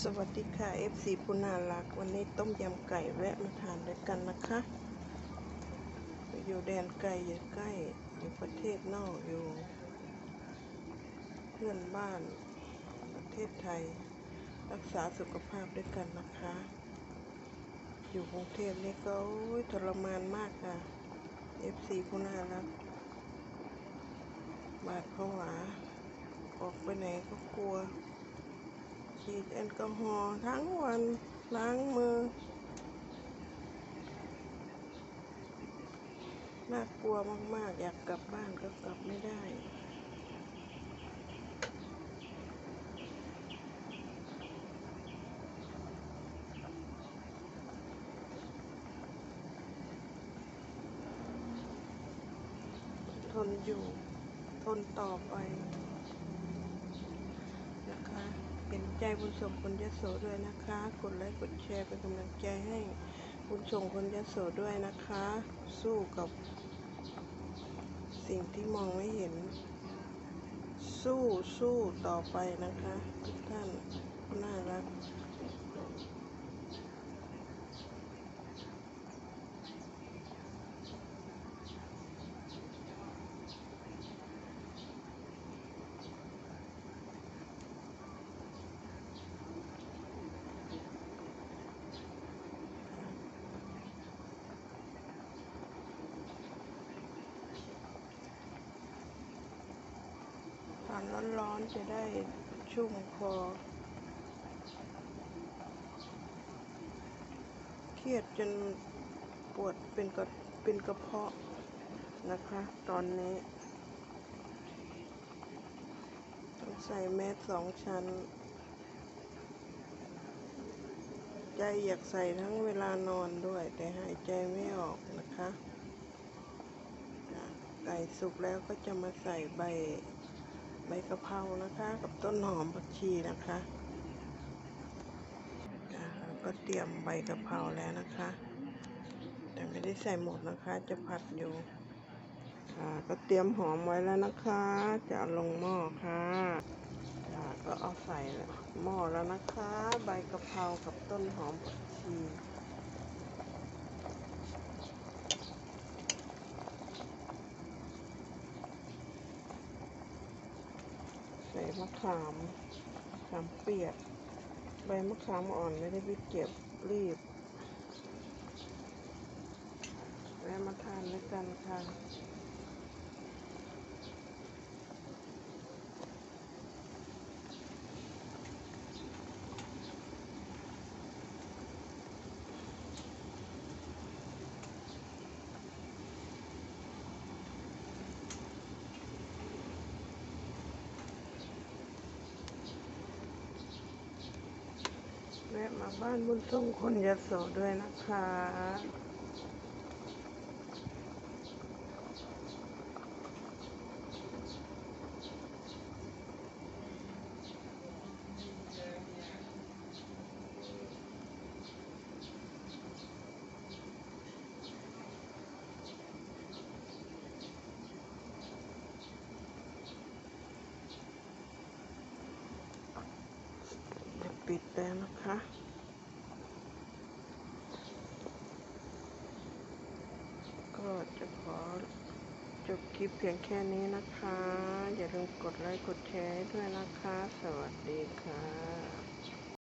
สวัสดีค่ะ FC ปุนารัก วันนี้ต้มยำไก่แวะมาทานด้วยกันนะคะ อยู่แดนไกลอยู่ใกล้ อยู่ประเทศนอกอยู่ เพื่อนบ้านประเทศไทย รักษาสุขภาพด้วยกันนะคะ อยู่กรุงเทพนี่ก็ทรมานมากค่ะ FC ปุนารัก บาดผวาออกไปไหนก็กลัว ฉีดแอลกอฮอล์ทั้งวันล้างมือ น่ากลัวมาก ๆ อยากกลับบ้านก็กลับไม่ได้ทนอยู่ ทนต่อไปนะคะ เป็นใจบุญส่งคนยโสด้วยนะคะ กดไลค์กดแชร์เป็นกำลังใจให้บุญส่งคนยโสด้วยนะคะ สู้กับสิ่งที่มองไม่เห็น สู้สู้ต่อไปนะคะ ทุกท่านน่ารัก ตอนร้อนๆจะได้ชุ่มคอ เครียดจนปวดเป็นกระเป็นกระเพาะนะคะ ตอนนี้ต้องใส่แมสสองชั้น ใจอยากใส่ทั้งเวลานอนด้วย แต่หายใจไม่ออกนะคะไก่สุกแล้วก็จะมาใส่ใบ บกะเพรานะคะ กับต้นหอมผักชีนะคะก็เตรียมใบกะเพราแล้วนะคะ แต่ไม่ได้ใส่หมดนะคะ จะผัดอยู่ก็เตรียมหอมไว้แล้วนะคะ จะลงหม้อค่ะค่ะก็เอาใส่หม้อแล้วนะคะ ใบกะเพรากับต้นหอมผักชี มะขามมะขามเปียก ใบมะขามอ่อนไม่ได้ไปเก็บรีบแวมาทานด้วยกันค่ะ แวะมาบ้านบุญทรงคนยโสด้วยนะคะ ปิดแล้วนะคะ ก็จะขอจบคลิปเพียงแค่นี้นะคะ อย่าลืมกดไลค์กดแชร์ด้วยนะคะ สวัสดีค่ะ